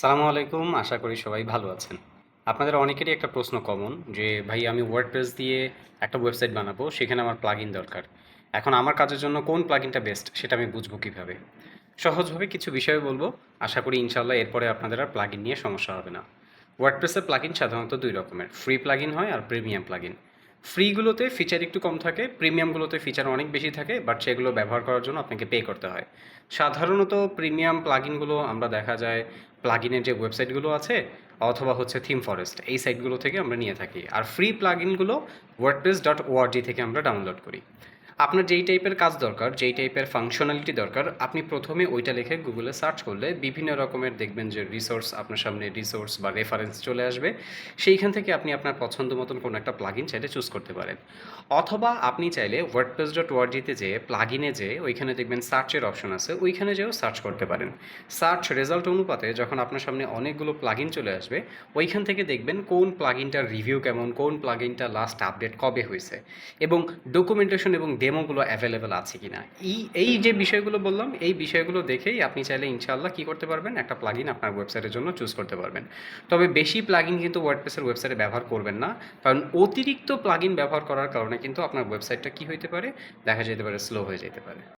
সালামু আলাইকুম, আশা করি সবাই ভালো আছেন। আপনাদের অনেকেরই একটা প্রশ্ন কমন যে, ভাই, আমি ওয়ার্ডপ্রেস দিয়ে একটা ওয়েবসাইট বানাবো, সেখানে আমার প্লাগইন দরকার। এখন আমার কাজের জন্য কোন প্লাগইনটা বেস্ট সেটা আমি বুঝব কীভাবে? সহজভাবে কিছু বিষয়ে বলব, আশা করি ইনশাল্লাহ এরপরে আপনাদের আর প্লাগইন নিয়ে সমস্যা হবে না। ওয়ার্ডপ্রেসের প্লাগইন সাধারণত দুই রকমের ফ্রি প্লাগইন হয় আর প্রিমিয়াম প্লাগইন ফ্রিগুলোতে ফিচার একটু কম থাকে প্রিমিয়ামগুলোতে ফিচার অনেক বেশি থাকে বাট সেগুলো ব্যবহার করার জন্য আপনাকে পে করতে হয়। সাধারণত প্রিমিয়াম প্লাগিনগুলো আমরা দেখা যায় প্লাগিনের যে ওয়েবসাইটগুলো আছে, অথবা হচ্ছে থিম ফরেস্ট এই সাইটগুলো থেকে আমরা নিয়ে থাকি। আর ফ্রি প্লাগিনগুলো ওয়ার্ডপ্রেস ডট ওআরজি থেকে আমরা ডাউনলোড করি। আপনার যেই টাইপের কাজ দরকার, যেই টাইপের ফাংশনালিটি দরকার, আপনি প্রথমে ওইটা লিখে গুগলে সার্চ করলে বিভিন্ন রকমের দেখবেন যে রিসোর্স আপনার সামনে রিসোর্স বা রেফারেন্স চলে আসবে। সেইখান থেকে আপনি আপনার পছন্দ মতন কোনো একটা প্লাগইন চাইলে চুজ করতে পারেন। অথবা আপনি চাইলে ওয়ার্ডপ্রেস ডট ওয়ার্জিতে যে প্লাগইনে যে ওইখানে দেখবেন সার্চের অপশন আছে, ওইখানে যেও সার্চ করতে পারেন। সার্চ রেজাল্ট অনুপাতে যখন আপনার সামনে অনেকগুলো প্লাগইন চলে আসবে, ওইখান থেকে দেখবেন কোন প্লাগইনটার রিভিউ কেমন, কোন প্লাগইনটা লাস্ট আপডেট কবে হয়েছে। এবং ডকুমেন্টেশন এবং ডেমোগুলো অ্যাভেলেবেল আছে কিনা। এই এই যে বিষয়গুলো বললাম, এই বিষয়গুলো দেখেই আপনি চাইলে ইনশাআল্লাহ কী করতে পারবেন? একটা প্লাগইন আপনার ওয়েবসাইটের জন্য চুজ করতে পারবেন। তবে বেশি প্লাগইন কিন্তু ওয়ার্ডপ্রেসের ওয়েবসাইটে ব্যবহার করবেন না। কারণ অতিরিক্ত প্লাগইন ব্যবহার করার কারণে কিন্তু আপনার ওয়েবসাইটটা কী হইতে পারে? দেখা যেতে পারে স্লো হয়ে যেতে পারে।